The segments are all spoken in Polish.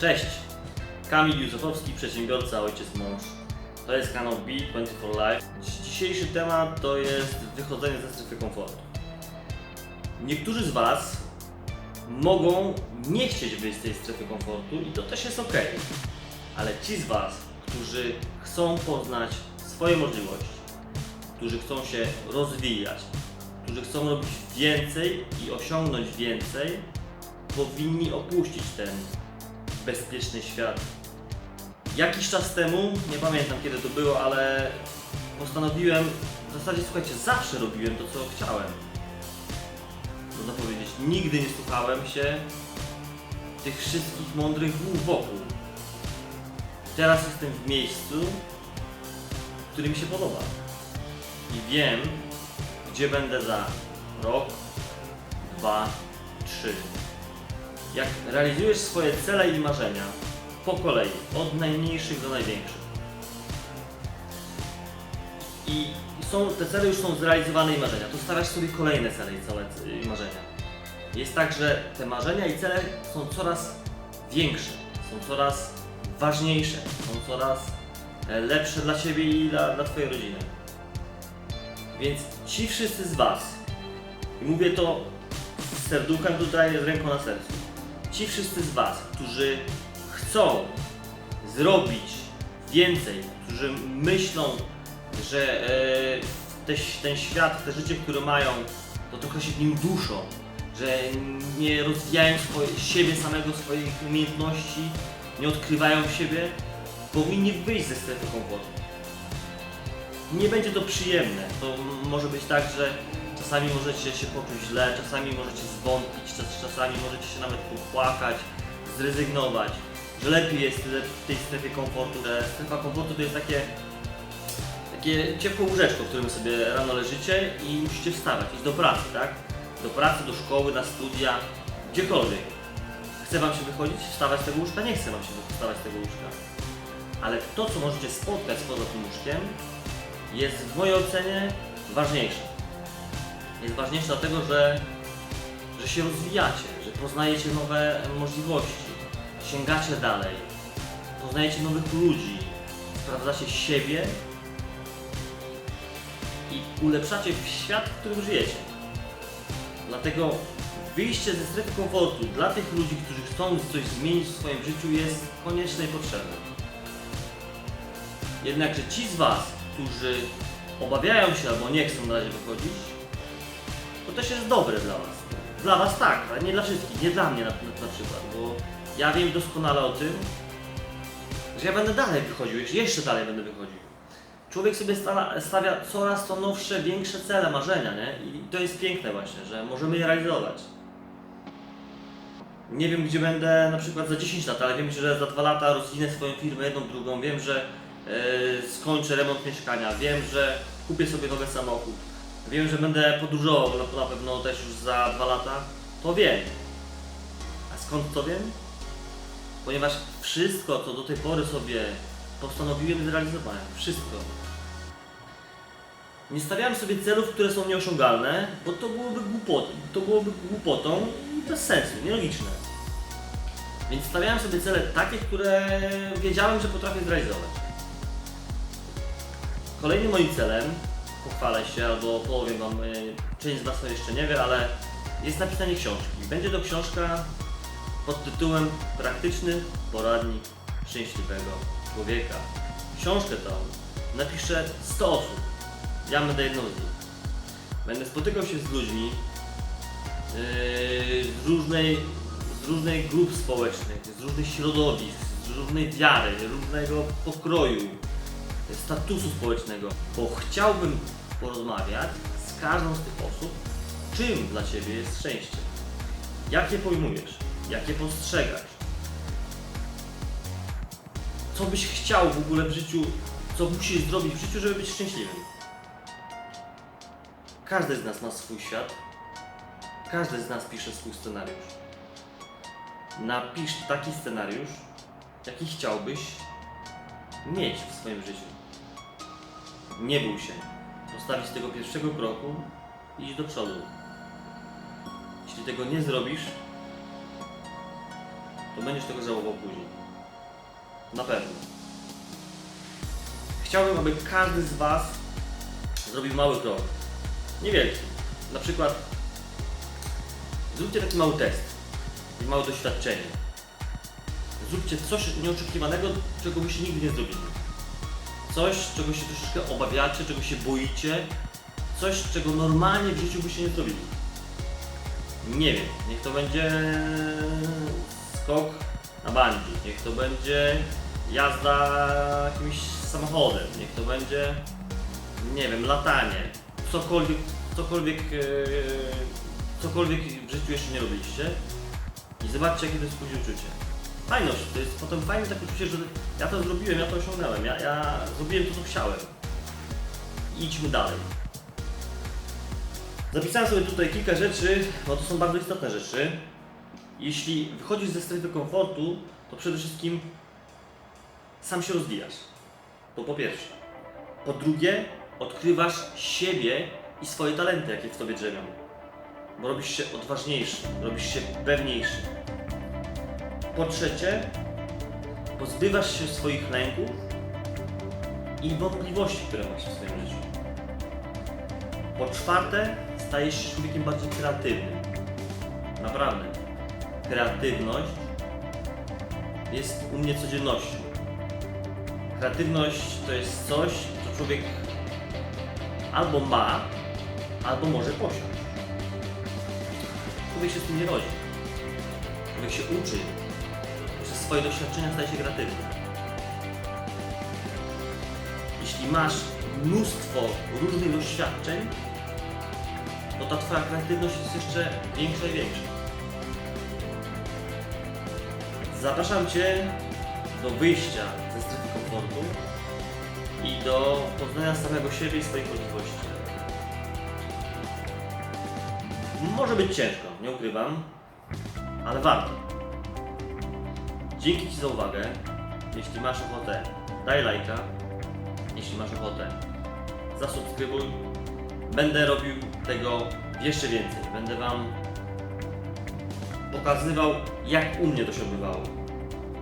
Cześć! Kamil Józefowski, przedsiębiorca, ojciec mąż. To jest kanał B24 Live. Dziś- Dzisiejszy temat to jest wychodzenie ze strefy komfortu. Niektórzy z Was mogą nie chcieć wyjść z tej strefy komfortu i to też jest ok. Ale ci z Was, którzy chcą poznać swoje możliwości, którzy chcą się rozwijać, którzy chcą robić więcej i osiągnąć więcej, powinni opuścić ten bezpieczny świat. Jakiś czas temu, nie pamiętam kiedy to było, ale postanowiłem, w zasadzie słuchajcie, zawsze robiłem to, co chciałem. Można powiedzieć, nigdy nie słuchałem się tych wszystkich mądrych głów wokół. Teraz jestem w miejscu, które mi się podoba. I wiem, gdzie będę za rok, dwa, trzy. Jak realizujesz swoje cele i marzenia po kolei, od najmniejszych do największych. I są, te cele już są zrealizowane i marzenia, to stawiasz sobie kolejne cele i, i marzenia. Jest tak, że te marzenia i cele są coraz większe, są coraz ważniejsze, są coraz e, lepsze dla Ciebie i dla, dla Twojej rodziny. Więc ci wszyscy z Was, i mówię to z serduchem tutaj, z ręką na sercu, ci wszyscy z Was, którzy chcą zrobić więcej, którzy myślą, że e, te, ten świat, te życie, które mają, to trochę się w nim duszą, że nie rozwijają swoje, siebie samego, swoich umiejętności, nie odkrywają siebie, powinni wyjść ze strefy komfortu. Nie będzie to przyjemne. To może być tak, że czasami możecie się poczuć źle, czasami możecie zwątpić, czas, czasami możecie się nawet popłakać, zrezygnować, że lepiej jest w tej strefie komfortu, że strefa komfortu to jest takie takie ciepłe łóżeczko, w którym sobie rano leżycie i musicie wstawać, iść do pracy, tak? Do pracy, do szkoły, na studia, gdziekolwiek. Chce Wam się wychodzić, wstawać z tego łóżka? Nie chce Wam się wstawać z tego łóżka. Ale to, co możecie spotkać poza tym łóżkiem, jest w mojej ocenie ważniejsze. Jest ważniejsze dlatego, że, że się rozwijacie, że poznajecie nowe możliwości, sięgacie dalej, poznajecie nowych ludzi, sprawdzacie siebie i ulepszacie świat, w którym żyjecie. Dlatego wyjście ze strefy komfortu dla tych ludzi, którzy chcą coś zmienić w swoim życiu jest konieczne i potrzebne. Jednakże ci z Was, którzy obawiają się albo nie chcą na razie wychodzić, też jest dobre dla Was. Dla Was tak, ale nie dla wszystkich, nie dla mnie na, na, na przykład, bo ja wiem doskonale o tym, że ja będę dalej wychodził, jeszcze- dalej będę wychodził. Człowiek sobie stala, stawia coraz to nowsze, większe cele, marzenia, nie? I to jest piękne właśnie, że możemy je realizować. Nie wiem, gdzie będę na przykład za 10 lat, ale wiem, że za 2 lata rozwinę swoją firmę jedną, drugą. Wiem, że e, skończę remont mieszkania. Wiem, że kupię sobie nowy samochód. Wiem, że będę podróżował na, na pewno też już za 2 lata. To wiem. A skąd to wiem? Ponieważ wszystko, co do tej pory sobie postanowiłem zrealizować. Wszystko. Nie stawiałem sobie celów, które są nieosiągalne, bo to byłoby głupotą, to byłoby głupotą i bez sensu, nielogiczne. Więc stawiałem sobie cele takie, które wiedziałem, że potrafię zrealizować. Kolejnym moim celem, pochwalę się albo powiem Wam, e, część z Was to jeszcze nie wie, ale jest napisanie książki. Będzie to książka pod tytułem Praktyczny poradnik szczęśliwego człowieka. Książkę tą napisze 100 osób. Ja będę jedną z nich. Będę spotykał się z ludźmi yy, z, różnej, z różnych grup społecznych, z różnych środowisk, z różnej wiary, różnego pokroju, statusu społecznego, bo chciałbym porozmawiać z każdą z tych osób, czym dla Ciebie jest szczęście. Jak je pojmujesz? Jak je postrzegasz? Co byś chciał w ogóle w życiu, co musisz zrobić w życiu, żeby być szczęśliwym? Każdy z nas ma swój świat. Każdy z nas pisze swój scenariusz. Napisz taki scenariusz, jaki chciałbyś mieć w swoim życiu. Nie bój się. Postawić tego pierwszego kroku i iść do przodu. Jeśli tego nie zrobisz, to będziesz tego żałował później. Na pewno. Chciałbym, aby każdy z Was zrobił mały krok. Niewielki. Na przykład zróbcie taki mały test, takie małe doświadczenie. Zróbcie coś nieoczekiwanego, czego byście nigdy nie zrobili. Coś, czego się troszeczkę obawiacie, czego się boicie. Coś, czego normalnie w życiu byście nie zrobili. Nie wiem, niech to będzie skok na bungee, niech to będzie jazda jakimś samochodem, niech to będzie, nie wiem, latanie, cokolwiek, cokolwiek, e, cokolwiek w życiu jeszcze nie robiliście i zobaczcie jakie to jest uczucie. Fajność, to jest potem fajne takie uczucie, że ja to zrobiłem, ja to osiągnąłem, ja, ja zrobiłem to co chciałem. Idźmy dalej. Zapisałem sobie tutaj kilka rzeczy, bo to są bardzo istotne rzeczy. Jeśli wychodzisz ze strefy komfortu, to przede wszystkim sam się rozwijasz. To po pierwsze. Po drugie, odkrywasz siebie i swoje talenty, jakie w tobie drzewią. Bo robisz się odważniejszy, robisz się pewniejszy. Po trzecie, pozbywasz się swoich lęków i wątpliwości, które masz w swoim życiu. Po czwarte, stajesz się człowiekiem bardziej kreatywnym. Naprawdę. Kreatywność jest u mnie codziennością. Kreatywność to jest coś, co człowiek albo ma, albo może posiąść. Człowiek się z tym nie rodzi. Człowiek się uczy. Swoje doświadczenia staje się kreatywny. Jeśli masz mnóstwo różnych doświadczeń, to ta twoja kreatywność jest jeszcze większa i większa. Zapraszam Cię do wyjścia ze strefy komfortu i do poznania samego siebie i swoich możliwości. Może być ciężko, nie ukrywam, ale warto. Dzięki Ci za uwagę. Jeśli masz ochotę, daj lajka. Jeśli masz ochotę, zasubskrybuj. Będę robił tego jeszcze więcej. Będę Wam pokazywał, jak u mnie to się odbywało.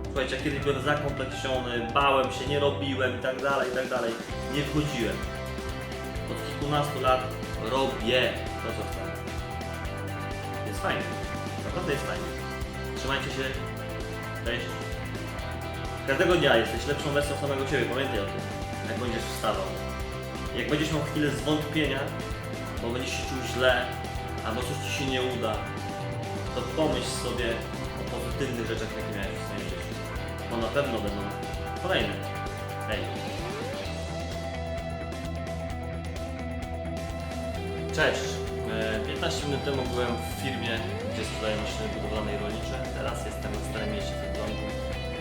Słuchajcie, ja kiedyś byłem zakompleksiony, bałem się, nie robiłem i tak dalej, i tak dalej. Nie wchodziłem. Od kilkunastu lat robię to, co chcę. Jest fajnie. Naprawdę jest fajnie. Trzymajcie się. Cześć. Każdego dnia jesteś lepszą wersją samego siebie, pamiętaj o tym. Jak będziesz wstawał. Jak będziesz miał chwilę zwątpienia, bo będziesz się czuł źle, albo coś ci się nie uda, to pomyśl sobie o pozytywnych rzeczach, jakie miałeś w swoim życiu. Bo na pewno będą kolejne. Hej. Cześć. E, 15 minut temu byłem w firmie, gdzie sprzedaję maszyny budowlane i rolnicze. Teraz jestem na Starym Mieście w Elblągu,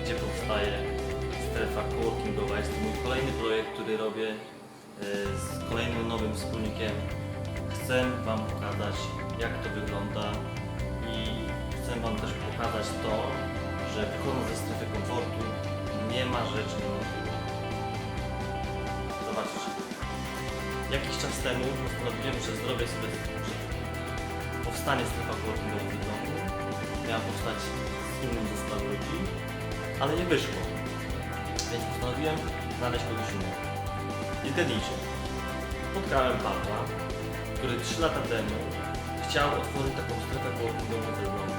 gdzie powstaje strefa coworkingowa. Jest to mój kolejny projekt, który robię e, z kolejnym nowym wspólnikiem. Chcę Wam pokazać, jak to wygląda i chcę Wam też pokazać to, że wychodząc ze strefy komfortu nie ma rzeczy niemożliwych. Zobaczcie. Jakiś czas temu postanowiłem, że zrobię sobie, powstanie strefa coworkingowa w domu. Miała powstać z innym zespołem ludzi, ale nie wyszło. Więc postanowiłem znaleźć kogoś innego. I zgadnijcie, spotkałem Pawła, który 3 lata temu chciał otworzyć taką strefę coworkingową w domu.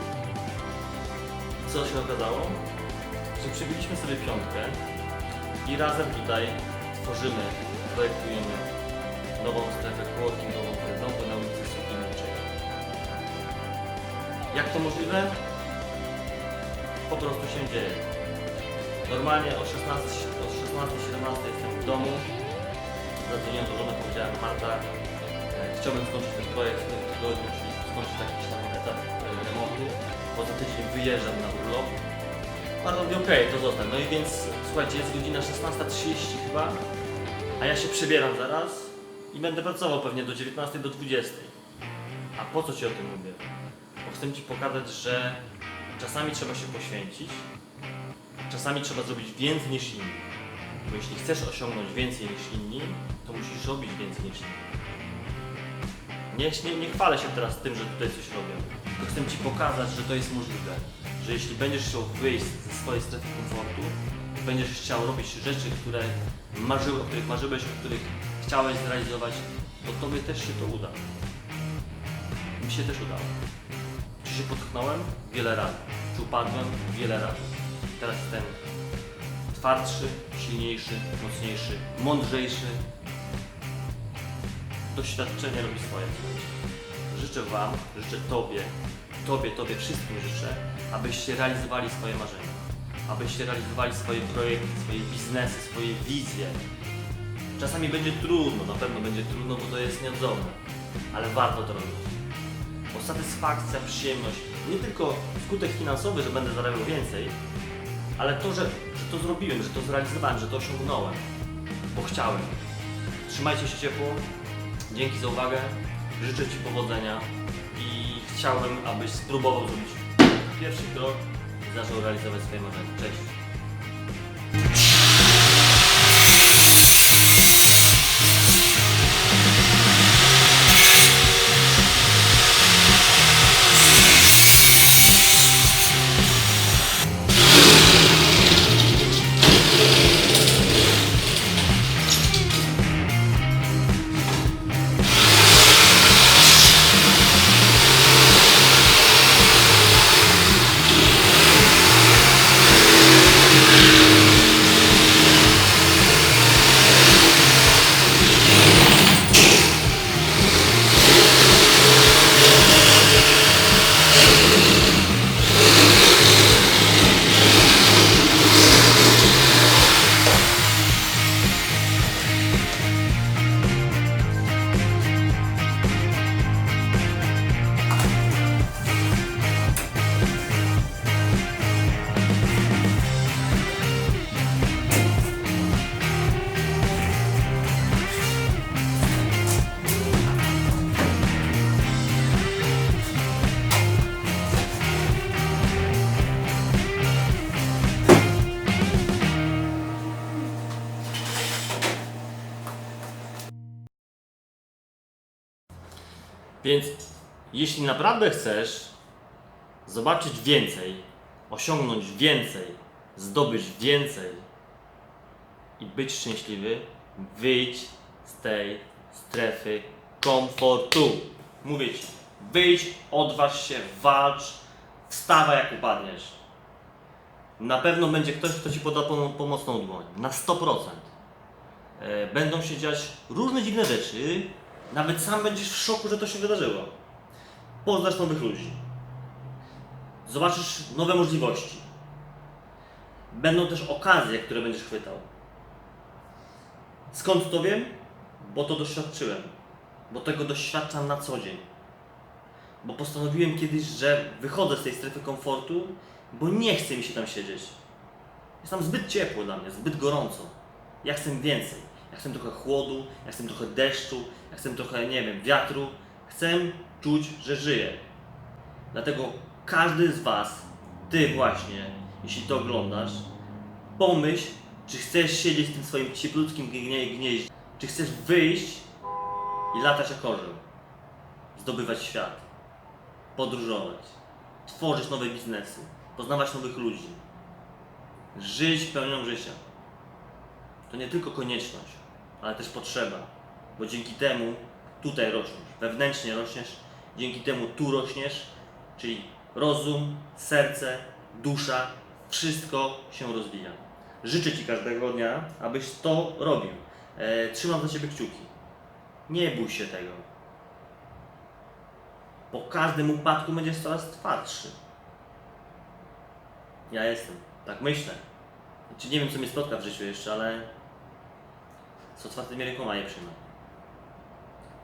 Co się okazało? Że przybiliśmy sobie piątkę i razem tutaj tworzymy, projektujemy nową strefę coworkingową Jak to możliwe? Po prostu się dzieje. Normalnie o 16, o 16-17 jestem w domu. Zadzwoniłem do żony, powiedziałem Marta, e, chciałbym skończyć ten projekt w tym tygodniu, czyli skończyć jakiś tam etap e, remontu, bo za tydzień wyjeżdżam na urlop. Marta mówi, okej, to zostań. No i więc, słuchajcie, jest godzina 16.30 chyba, a ja się przebieram zaraz i będę pracował pewnie do 19, do 20. A po co Ci o tym mówię? Chcę Ci pokazać, że czasami trzeba się poświęcić, czasami trzeba zrobić więcej niż inni. Bo jeśli chcesz osiągnąć więcej niż inni, to musisz robić więcej niż inni. Nie, nie, nie chwalę się teraz tym, że tutaj coś robię. Chcę Ci pokazać, że to jest możliwe. Że jeśli będziesz chciał wyjść ze swojej strefy komfortu, będziesz chciał robić rzeczy, które marzyły, o których marzyłeś, o których chciałeś zrealizować, to Tobie też się to uda. Mi się też udało. Się potknąłem? Wiele razy. Czy upadłem? Wiele razy. Teraz jestem twardszy, silniejszy, mocniejszy, mądrzejszy. Doświadczenie robi swoje. Życzę Wam, życzę Tobie, Tobie, Tobie, wszystkim życzę, abyście realizowali swoje marzenia. Abyście realizowali swoje projekty, swoje biznesy, swoje wizje. Czasami będzie trudno, na pewno będzie trudno, bo to jest nieodzowne, ale warto to robić. Bo satysfakcja, przyjemność, nie tylko skutek finansowy, że będę zarabiał więcej, ale to, że, że to zrobiłem, że to zrealizowałem, że to osiągnąłem, bo chciałem. Trzymajcie się ciepło, dzięki za uwagę, życzę Ci powodzenia i chciałbym, abyś spróbował zrobić pierwszy krok i zaczął realizować swoje marzenia. Cześć! Więc jeśli naprawdę chcesz zobaczyć więcej, osiągnąć więcej, zdobyć więcej i być szczęśliwy, wyjdź z tej strefy komfortu. Mówię Ci, wyjdź, odważ się, walcz, wstawaj jak upadniesz. Na pewno będzie ktoś, kto Ci poda pomo- pomocną dłoń. Na 100%. E, Będą się dziać różne dziwne rzeczy. Nawet sam będziesz w szoku, że to się wydarzyło. Poznasz nowych ludzi. Zobaczysz nowe możliwości. Będą też okazje, które będziesz chwytał. Skąd to wiem? Bo to doświadczyłem. Bo tego doświadczam na co dzień. Bo postanowiłem kiedyś, że wychodzę z tej strefy komfortu, bo nie chce mi się tam siedzieć. Jest tam zbyt ciepło dla mnie, zbyt gorąco. Ja chcę więcej. Ja chcę trochę chłodu, ja chcę trochę deszczu, ja chcę trochę, nie wiem, wiatru. Chcę czuć, że żyję. Dlatego każdy z Was, Ty właśnie, jeśli to oglądasz, pomyśl, czy chcesz siedzieć w tym swoim ciepluckim gnie- gnieździe, czy chcesz wyjść i latać jak orzeł, zdobywać świat, podróżować, tworzyć nowe biznesy, poznawać nowych ludzi, żyć pełnią życia. To nie tylko konieczność, ale też potrzeba, bo dzięki temu tutaj rośniesz, wewnętrznie rośniesz, dzięki temu tu rośniesz, czyli rozum, serce, dusza, wszystko się rozwija. Życzę Ci każdego dnia, abyś to robił. E, trzymam za Ciebie kciuki. Nie bój się tego. Po każdym upadku będziesz coraz twardszy. Ja jestem, tak myślę. Znaczy, nie wiem, co mnie spotka w życiu jeszcze, ale z otwartymi rękoma je przyjmę.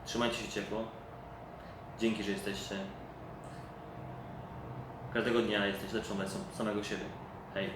Trzymajcie się ciepło. Dzięki, że jesteście. Każdego dnia jesteś lepszą wersją samego siebie. Hej.